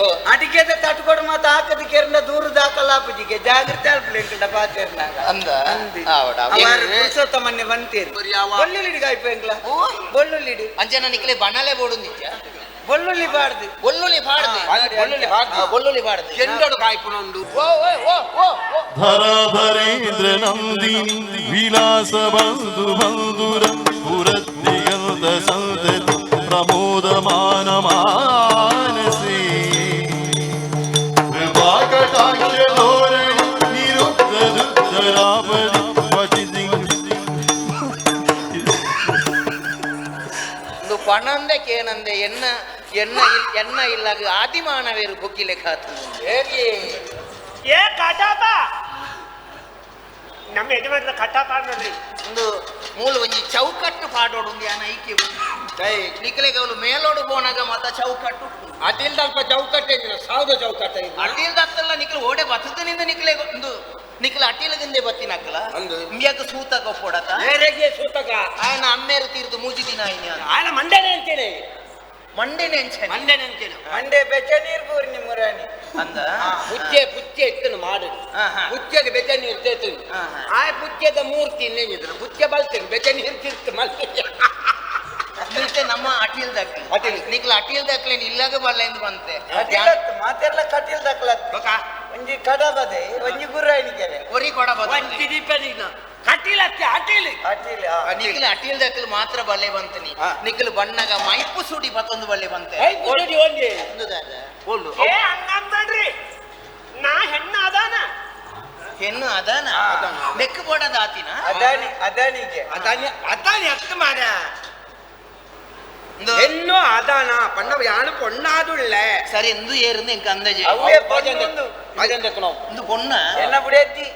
ಓ. ಅಡಿಕೆದ ತಟ್ಕೊಡು ಮಾತ ಹಾಕದ ಕೇರ್ನ ದೂರ ದಾಖಲ ಆಪಜಿಗೆ ಜಾಗ್ರತೆ ಅಲ್ಪಲೆಂಕಡ ಪಾತೆರ್ನಾಗ ಅಂದ ಅಂದಿ ಆವಡ ಅವಾರು ಪುರುಷೋತ್ತ ಮೊನ್ನೆ ಬಂತೀರಿ ಬರೀ ಅವ- ಬೊಳ್ಳುಳ್ಳಿಡಿಗೆ ಆಯ್ಪೆಂಗ್ಲ ಓ ಬೊಳ್ಳುಳ್ಳಿಡಿ ಅಂಜನ ನಿಕ್ಲೆ ಬಣಲೆ ಬೋಡು ನಿತ್ಯ ಬೊಳ್ಳುಳ್ಳಿ ಬಾಡ್ದು ಒಳ್ಳುಳ್ಳಿ ಬಾಡ್ದೆ ಹಾ, ಒಳ್ಳುಳ್ಳಿ ಬಾಡ್ದೆ ಒಳ್ಳುಳ್ಳಿ ಬಾಡ್ದೆ ಎಂಡೋಡು ಕಾಯ್ಪುನೊಂದು ಓ ಓ ಓ ಓ ಓ ಧರಾಧರೇಂದ್ರ ನಂದಿನಿ ವಿಲಾಸ ಬಂಧು ಬಂಧುರ ಪುರತ್ತಿಗಂತ ಸಂತತಿ ಪ್ರಮೋದ ಒಂದು ಪಣಂದಕ್ಕೆ என்ன ಎನ್ನ ಎನ್ನ ಇಲ್- ಎನ್ನ ಇಲ್ಲ ಆದಿಮಾನವೇರು ಬೊಕ್ಕಿಲೆ ಖಾತು ಹೇಗೆ? ಏ ಕಟಾಪ! ನಮ್ಮ ಯಜಮಾನ್ರ ಕಟಾಪ ನೋಡ್ರಿ ಒಂದು ಮೂಲ ಒಂಜಿ ಚೌಕಟ್ಟು ಪಾಡೋಡು ಯಾನ ಐಕೆ ನಿಕ್ಲೆಗೆ ಅವಳು ಮೇಲೋಡು ಬೋನಾಗ ಮತ್ತ ಚೌಕಟ್ಟು. ಅದಿಲ್ದ ಅಲ್ಪ ಚೌಕಟ್ಟೆ ಸಾವಿರ ಚೌಕಟ್ಟೆ ಇದ್ರೆ. ಅಡ್ಡಿಲ್ದ ಹತ್ತಲ್ಲ ನಿಕ್ಲೆ ಓಡೆ ಬತ್ತದನಿಂದ ನಿಕ್ಲೆ ಒಂದು ನಿಖಲ ಅಟೀಲದಿಂದೆ ಬತ್ತಿನಕ್ಕಲ ಅಂದು? ಮಿಯಕ ಸೂತಕ ಫೋಡಕ ನೇರಗೆ ಸೂತಕ. ಆಯನ ಅಮ್ಮೇರು ತೀರ್ದು ಮೂಜಿ ದಿನ ಆಯ್ನ ಆಯನ ಮಂಡನೆ ಅಂತೇಳಿ ಮಂಡೆನೆ ಅಂಚೆ ಮಂಡೆನೆ ಅಂತೇಳಿ ಮಂಡೆ ಬೆಚ್ಚ ನೀರು ಬೂರಿ ನಿಮ್ಮ ರಾಣಿ. ಅಂದ? ಪುಚ್ಚೆ ಪುಚ್ಚೆ ಇತ್ತನು ಮಾಡು. ಪುಚ್ಚೆಗೆ ಬೆಚ್ಚ ನೀರು ತೇತು ಆಯ ಪುಚ್ಚೆದ ಮೂರ್ತಿ ಇನ್ನೇನಿದ್ರು. ಪುಚ್ಚೆ ಬಲ್ತೇನೆ. ಬೆಚ್ಚ ನೀರು ತಿರ್ತು ಮಲ್ತೇನೆ ಮತ್ತೆ ನಮ್ಮ ಅಟಿಲ್ ದಾಖಲೆ. ಅಟಿಲ್. ನಿಕ್ಲ ಅಟಿಲ್ ದಾಖಲೆ ಇಲ್ಲಾಗ ಬರಲ್ಲ ಎಂದು ಬಂತೆ ಅದಿಲ್ಲತ್ತು ಮಾತೆಲ್ಲ ಕಟೀಲ್ ದಕ್ಲತ್ತು ಬೊಕ, ಒಂಜಿ ಕಡ ಬದೆ ಒಂಜಿ ಗುರಾಯಿನಿ ಕೆರೆ ಒರಿ ಕೊಡ ಒಂಜಿ ದೀಪದಿನ ಕಟ್ಟಿಲತ್ತೆ ಅಟೀಲ್. ಅಟ್ಟಿಲ್ ನಿಕ್ಲ ಅಟಿಲ್ ದಾಖಲೆ ಮಾತ್ರ ಬಲ್ಲೆ ಬಂತನಿ ಹಾ. ನಿಕ್ಲು ಬಣ್ಣಗ ಮೈಪು ಸುಡಿ ಮತ್ತೊಂದು ಬಲ್ಲೆ ಬಂತೆ. ಐ ಕುಡಿ ಒಂಜಿ. ಒಂದು ದಾದ. ಒಳ್ಳು ಏ ಹಂಗಂಬೇಡ್ರಿ ನಾ ಹೆಣ್ಣ ಅದಾನ. ಹೆಣ್ಣು ಅದಾನ? ಬೆಕ್ಕು ಬೋಡದ ಆತಿನ ಅದಾನಿ ಅದಾನಿಗೆ. ಅದಾನಿ ಅದಾನಿ ಅಷ್ಟು ಮಾಡ ఎన్నో ఆదాన పన్న యాను పొన్నాదుళ్ళ సరే ఎందు ఏరుంది ఇంక అందజే అవే పోజందు అదెందు ఎక్కనో ఇందు పొన్న ఎన్న బుడేద్ది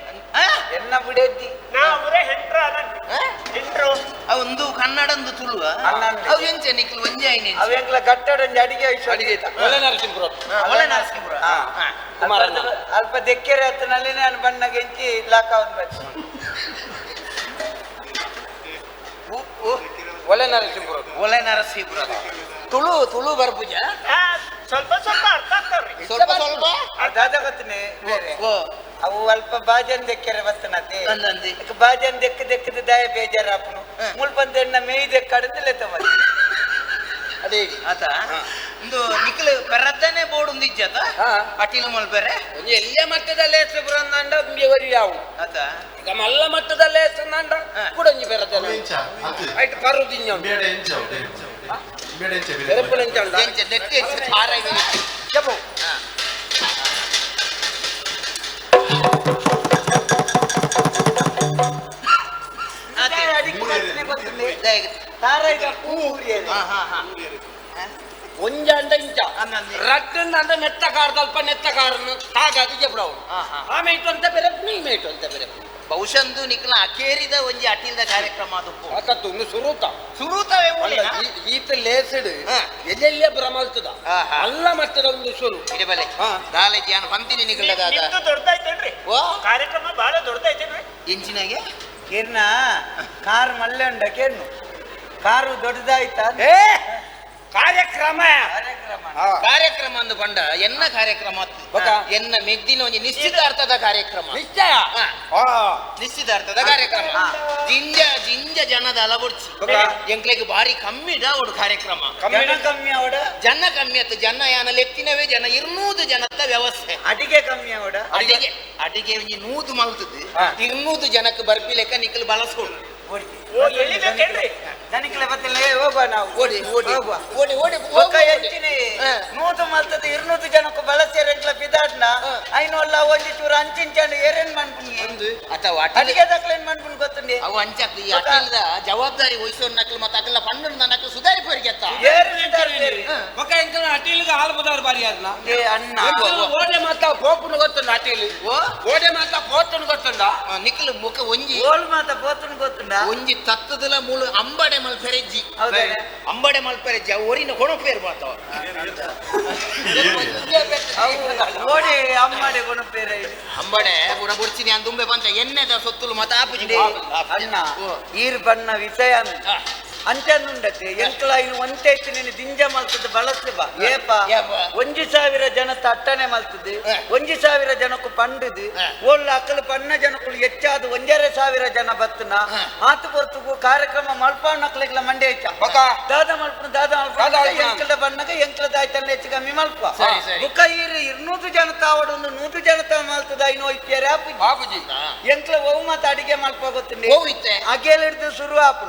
ఎన్న బుడేద్ది నా ఊరే హెంట్రాదన్ హెంట్రో అవు ఇందు కన్నడందు తులువ అవు ఎంచే నీకు వంజే అయిన అవు ఎంకల గట్టడంది అడిగే విషయం అడిగేత ఒలే నరసింహపురం ఒలే నరసింహపురం కుమారన్న అల్ప దెక్కేరే అతనల్లి నేను బన్నగ ఎంచి లాక్ అవుతుంది ఓ ఓ ಒಲೆ ನರಸಿಂಹಪುರ ಒಲೆ ನರಸೀಪುರ ತುಳು ತುಳು ಬರ್ಪುಜ ಸ್ವಲ್ಪ ಸ್ವಲ್ಪ ಅರ್ಥ ಆಗ್ತಾವ್ರಿ. ಸ್ವಲ್ಪ ಸ್ವಲ್ಪ? ಅರ್ಧ ಗೊತ್ತನೆ. ಬೇರೆ. ಓ. ಅವು ಅಲ್ಪ ಬಾಜನ್ ದೆಕ್ಕರೆ ಬತ್ತನತೆ ಬಾಜನ್ ದೆಕ್ಕ ದೆಕ್ಕದ ದಾಯ ಬೇಜಾರಾಪನು. ಹ. ಮುಳ್ಪಂದ ಎನ್ನ ಮೇಯ್ ದೆಕ್ಕಡಂದಿಲ್ಲ ತಮ್ಮ ಅದೇ ಆತ. ಒಂದು ನಿಖಲ್ ಪೆರದ್ದನೆ ಬೋರ್ಡ್ ಒಂದು ಇಜ್ಜತ ಹಾ. ಅಟಿಲು ಮಲ್ಪೆರೆ ಒಂದು ಎಲ್ಲೇ ಮಟ್ಟದಲ್ಲೇ ಸುಬ್ರಹ್ಮಣ್ಯ ನಮ್ಗೆ ವರಿ ಯಾವು ಆತ. ಈಗ ಮಲ್ಲ ಮಟ್ಟದಲ್ಲೇ ನಂಡ ಹಾ. ಕುಡಂಜಿ ಬೆರತನ ಎಂಚ? ಅದು. ಆಯ್ತು ಪರುದಿನ್ಯ ಬೇಡ ಎಂಚ ಬೇಡ ಎಂಚ ಬೆರಪುಲೆಂಚ ಉಂಡ ಎಂಚ ನೆಟ್ಟಿ ಹೆಚ್ಚು ಖಾರ ಇದೆ. ಜಪು ಹಾ. ಆತೆ. ಅಡಿಗೆ ಬತ್ತನೆ ಗೊತ್ತನೆ ಇದೇ. ತಾರಾಯ್ಗ ಉರಿಯದೆ ಹಾ, ಹಾ, ಹಾ. ಒಂಜ ಅಂಡ ಇಂಚ. ರಟ್ಟನ್ ಅಂದ ನೆತ್ತ ಕಾರ್ ಅಲ್ಪ ನೆತ್ತ ಕಾರನ್ನು ಹಾಗಾಗಿ ಹಾ, ಹಾ. ಆ ಮೇಯ್ತು ಅಂತ ಬೇರೆ ನೀ ಮೇಯ್ತು ಅಂತ ಬೆರಪ್ ಬಹುಶಃ ಒಂದು ನಿಖಲ ಅಕೇರಿದ ಒಂಜಿ ಅಟಿಲ್ದ ಕಾರ್ಯಕ್ರಮ ಅದು ಆಕತ್ತು ಇನ್ನು ಸುರೂತ? ಈ- ಈತ ಲೇಸಡ್ ಹಾ. ಎಲ್ಲೆಲ್ಲೇ ಭ್ರಮಲ್ತದ. ಅಲ್ಲ ಮಟ್ಟದ ಒಂದು ಸುರು ಇಡಬಲೆ ಹಾ. ಬಂದಿನಿ ನಾನು ಬಂತೀನಿ ನಿಖಲದಾದ ನಿಮ್ದು ದೊಡ್ಡದೈತೇನ್ರಿ ಓ ಕಾರ್ಯಕ್ರಮ ಬಹಳ ದೊಡ್ಡದೈತೇನ್ರಿ ಎಂಚಿನಗೆ? ಕೇರ್ನ ಕಾರ್ ಮಲ್ಲೆ ಉಂಡ ಕೇರ್ನು ಕಾರು ದೊಡ್ಡದಾಯ್ತಾ ಏ ಕಾರ್ಯಕ್ರಮ ಕಾರ್ಯಕ್ರಮ. ಕಾರ್ಯಕ್ರಮ ಅಂದು ಬಂಡ ಎನ್ನ ಕಾರ್ಯಕ್ರಮ ಅತ್ತು. ಬೊಕ? ಎನ್ನ ಮೆದ್ದಿನ ಒಂಜಿ ನಿಶ್ಚಿತಾರ್ಥದ ಕಾರ್ಯಕ್ರಮ ನಿಶ್ಚಯ ಹಾ. ಆ, ನಿಶ್ಚಿತಾರ್ಥದ ಕಾರ್ಯಕ್ರಮ ಹಾ. ಜಿಂಜ ಜಿಂಜ ಜನದ ಅಲಬುಡ್ಚಿ ಬೊಕ? ಎಂಕ್ಲೆಗ್ ಬಾರಿ ಕಮ್ಮಿ ಡಾವಡು ಕಾರ್ಯಕ್ರಮ ಜನ ಕಮ್ಮಿ ಅವಡ ಜನ ಕಮ್ಮಿ ಆಯ್ತು ಜನ ಯಾನ ಲೆತ್ತಿನವೇ ಜನ ಇರ್ನೂದು ಜನದ ವ್ಯವಸ್ಥೆ ಅಡಿಗೆ ಕಮ್ಮಿ ಅವಡ ಅಡಿಗೆ ಅಡಿಗೆ ಒಂಜಿ ನೂದು ಮಲ್ತದ್ದು ಹಾ. ಇರ್ನೂದು ಜನಕ್ಕೆ ಬರ್ಪಿ ಲೆಕ್ಕ ನಿಕ್ಕಲು ಬಳಸೋಡು ಬತ್ತಲ್ಲ ಹೋಗುವ ನಾವು. ಓಡಿ ಓಡಿ. ಹೋಗುವ. ಓಡಿ. ಹೆಚ್ಚಿನಿ. ನೂತು ಮಲ್ತದ ಇರ್ನೂತು ಜನಕ್ಕೆ ಬಳಸಿರಂಗ್ಲ ಬಿದಾಡ್ನ. ಐನೊಲ್ಲ ಒಂಜಿ ಚೂರು ಅಂಚಿಂಚಂಡು ಏರೇನ್ ಮಾಡ್ಕೊಂಡು ಅಥವಾ ಅಡಿಗೆ ಗೊತ್ತುಂಡಿ? ಅವು ಅಂಚಕ್ ಈ ಅಟಿಲ್ದ ಜವಾಬ್ದಾರಿ ವಹಿಸೋ ನಕ್ಲು ಮತ್ತೆ ಅಕಲ್ಲ ಪಂಡು ನಕಲು ಸುಧಾರಿ ಪೋರಿಗೆತ್ತ ಏರು ಅಟೀಲಿಗೆ ಹಾಲು ಬದಾರ್ ಬಾರಿ ಅದ್ನ ಏ ಅಣ್ಣ. ಓಡೆ ಮಾತ ಪೋಪುನ ಗೊತ್ತುಂಡ ಅಟೀಲಿ ಓ? ಓಡೆ ಮಾತ ಪೋತುನು ಗೊತ್ತುಂಡ ನಿಖಲ್ ಮುಖ ಒಂಜಿ. ಓಲ್ ಮಾತ ಬೋತುನ್ ಗೊತ್ತುಂಡ ಒಂಜಿ ತತ್ತದಲ ಮೂಲು ಅಂಬಡೆ ಮಲ್ಪೆರೆಜ್ಜಿ ಹೌದಾ? ಅಂಬಡೆ ಮಲ್ಪೆರೆಜ್ಜಿ ಅವು ಒರಿನ ಕೊಣಪೇರು ಮಾತವ ಅವು ಓಡಿ ಅಮ್ಮಡೆ ಗುಣಪೇರೆ ಅಂಬಡೆ ಪುರ ಬುಡ್ಚಿನಿ ಅಂದುಂಬೆ ಬಂತ. ಎಣ್ಣೆದ ಸೊತ್ತುಲು ಮತ ಆಪುಜಿ ಅಣ್ಣ ಈರ್ ಬಣ್ಣ ವಿಷಯ. ಅಂಚನುಂಡತೆ ಎಂಕ್ಲ ಇನ್ನು ಒಂತೆ ಇತ್ತು ನೀನು ದಿಂಜ ಮಲ್ತದ ಬಳಸಿ ಬಾ ಏಪ. ಒಂಜಿ ಸಾವಿರ ಜನ ತಟ್ಟನೆ ಮಲ್ತದು. ಒಂಜಿ ಸಾವಿರ ಜನಕ್ಕೂ ಪಂಡದು. ಓಲ್ಲ ಅಕ್ಕಲು ಪಣ್ಣ ಜನಕ್ಕಳು ಹೆಚ್ಚಾದ ಒಂಜರೆ ಸಾವಿರ ಜನ ಬತ್ತನ. ಆತು ಪೊರ್ತುಗು ಕಾರ್ಯಕ್ರಮ ಮಲ್ಪ ನಕ್ಲೆಗ್ಲ ಮಂಡೆ ಹೆಚ್ಚ. ದಾದ ಮಲ್ಪನ ದಾದ ದಾದ ಮಲ್ಪ ಮಲ್ಪನ. ಎಂಕಲ್ದ ಬಣ್ಣಗ ಎಂಕಲದ ಆಯ್ತಲ್ಲ ಹೆಚ್ಚು ಕಮ್ಮಿ ಮಲ್ಪ ಬುಕ. ಬುಕ್ಕ ಈರು ಇರ್ನೂರು ಜನ ತಾವಡೊಂದು ನೂರು ಜನ ತಾವ ಮಲ್ತದ ಐನೋ ಇತ್ಯಾರ ಬಾಬುಜಿ ಎಂಕ್ಲ ಓ ಮಾತ ಅಡಿಗೆ ಮಲ್ಪ ಗೊತ್ತಿಲ್ಲ ಇತ್ತೆ ಶುರು ಆಪು.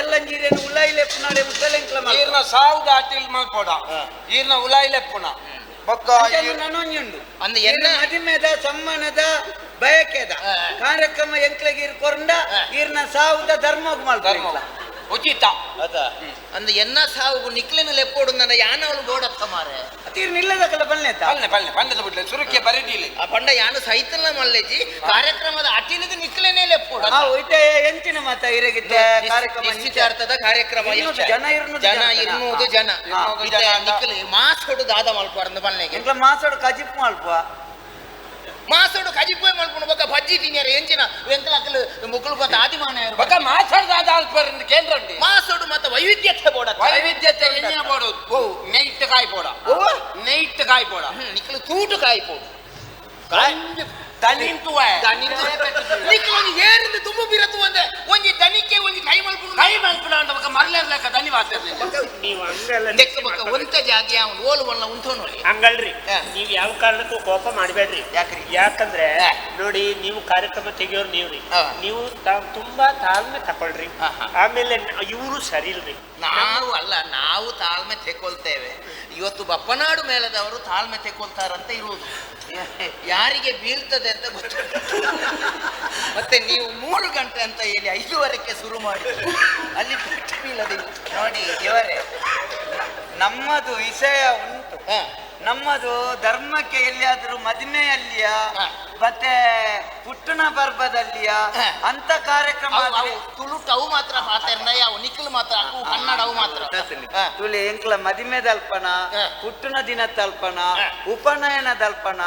ಎಲ್ಲ ನೀರೇನು ಉಲಾಯಿ ಲೆಪ್ಪು ನಾಳೆ ಇರ್ನ ಎಂಕ್ಲ ಮಲ್ಪ ಈರ್ನ ಸಾವು ದಾಟಿಲ್ ಮಲ್ಪೋಡ ಈರ್ನ ಉಲಾಯಿ ಲೆಪ್ಪುನ ಬೊಕ್ಕ ನನೊಂಜುಂಡು ಅಂದ ಎನ್ನ? ಅದಿಮೆದ ಸಮ್ಮಾನದ ಬಯಕೆದ. ಕಾರ್ಯಕ್ರಮ ಎಂಕ್ಲಗಿರ್ ಕೊರಂಡ. ಈರ್ನ ಸಾವುದ ಧರ್ಮೋಗ್ ಧರ್ಮ ಮಾಡ್ಬೇಕು ಉಚಿತ. ಅಂದ ಎನ್ನ ಸಾವು ನಿಕ್ಲಿನ ಲೆಪ್ಪೋಡು ನನ್ನ ಯಾನವಳು ಬೋಡತ್ತ ಮಾರೆ. ತೀರ್ ನಿಲ್ಲದಕ್ಕಲ್ಲ ಕಲ ಬಲ್ನೆ ಬಲ್ನೆ ಬಂದದ ಬಿಡ್ಲಿ ಸುರುಕ್ಕೆ ಬರೀದಿಲಿ ಆ ಪಂಡ ಯಾನ ಸಹಿತಲ್ಲ ಮಲ್ಲೇಜಿ ಕಾರ್ಯಕ್ರಮದ ಅಟಿನದ ನಿಕ್ಲೇನೆ ಲೆಪ್ಪೋಡ ಆ ಉಯ್ತೆ ಎಂಚಿನ ಮಾತ ಇರಗಿದ್ದ ಕಾರ್ಯಕ್ರಮ ನಿಶ್ಚಿತಾರ್ಥದ ಕಾರ್ಯಕ್ರಮ ಜನ, ಇರ್ನು ಜನ ಇರ್ನುವುದು ಜನ. ಹಾ. ಮಾಸ್ ನಿಕ್ಲೆ ಮಾಸೋಡು ದಾದ ಮಲ್ಪಾರ್ದ ಬಲ್ನೆಗೆ ಎಂಕ್ಲ ಮಾಸೋಡು ಕಜಿಪ್ ಮಲ್ಪ ಮಾಸೋಡು ಕಜಿಪೋಯ್ ಮಲ್ಪುಣ ಬೊಕ್ಕ ಬಜ್ಜಿ ತಿನ್ಯಾರ ಎಂಚಿನ ವೆಂಕಲಕಲು ಮುಕ್ಕಲು ಬಂದ ಆದಿಮಾನ ಬೊಕ್ಕ ಮಾತಾಡ್ದಾದ ಅಲ್ಪರಿಂದ ಕೇಂದ್ರ ಉಂಡಿ ಮಾಸೋಡು ಮತ್ತೆ ವೈವಿಧ್ಯತೆ ಬೋಡ ವೈವಿಧ್ಯತೆ ಎಂಜಿನ ಬೋಡು ಓ ನೈಟ್ ಕಾಯಿ ಪೋಡ ಓ. ನೈಟ್ ಕಾಯಿ ಪೋಡ ನಿಕ್ಲು ತೂಟು ಕಾಯ್ಪೋಡು ದನಿಂತು ನಿಕ್ಲೊಂದು ಏರಿಂದ ತುಂಬ ಬಿರತು ಅಂದೆ ಒಂಜಿ ದನಿಕೆ ಒಂಜಿ ಕೈ ಮಲ್ಪುಣ ಕೈ ಮಲ್ಪುಡ ಅಂತ ಬೊಕ್ಕ ಮರ್ಲೇರ್ಲೆಕ್ಕ ದನಿ ಮಾತಾಡ್ತೀನಿ ನೀವು ಹಂಗಲ್ಲ ಬೊಕ್ಕ ಒಂತ ಅವನು ಉಂಟು ನೋಡಿ ಹಂಗಲ್ರಿ ನೀವು ಯಾವ ಕಾರಣಕ್ಕೂ ಕೋಪ ಮಾಡಬೇಡ್ರಿ. ಯಾಕ್ರಿ? ಯಾಕಂದ್ರೆ ನೋಡಿ ನೀವು ಕಾರ್ಯಕ್ರಮ ತೆಗಿಯೋರು ನೀವ್ರಿ. ನೀವು ತುಂಬಾ ತಾಳ್ಮೆ ತಕೊಳ್ರಿ. ಆಮೇಲೆ ಇವರು ಸರಿ ಇಲ್ರಿ. ನಾವು ಅಲ್ಲ ನಾವು ತಾಳ್ಮೆ ತೆಕೊಳ್ತೇವೆ. ಇವತ್ತು ಬಪ್ಪನಾಡು ಮೇಲದವರು ತಾಳ್ಮೆ ತೆಕ್ಕೊಳ್ತಾರಂತ ಇರುವುದು ಯಾರಿಗೆ ಬೀಳ್ತದೆ ಅಂತ ಗೊತ್ತಿಲ್ಲ ಮತ್ತೆ ನೀವು ಮೂರು ಗಂಟೆ ಅಂತ ಹೇಳಿ ಐದುವರೆಗೆ ಶುರು ಮಾಡಿ. ಅಲ್ಲಿ ಬೀಳದೆ ನೋಡಿ ಇವರೇ ನಮ್ಮದು ವಿಷಯ ಉಂಟು. ನಮ್ಮದು ಧರ್ಮಕ್ಕೆ ಎಲ್ಲಿಯಾದ್ರೂ ಮದುವೆಯಲ್ಲಿಯ. ಮತ್ತೆ ಪುಟ್ಟಣ ಪರ್ವದಲ್ಲಿಯ ಅಂತ ಕಾರ್ಯಕ್ರಮ ತುಳು ಆದ್ರೆ- ಅವು ಮಾತ್ರ ಪಾತೆರ್ನ ಅವು ಮಾತ್ರ ಅಕ್ಕು ಕನ್ನಡ ಅವು ಮಾತ್ರ. ತುಳಿ ಎಂಕ್ಲ ಮದಿಮೆ ದಲ್ಪನ ಪುಟ್ಟನ ದಿನ ತಲ್ಪನ. ಉಪನಯನ ದಲ್ಪನ.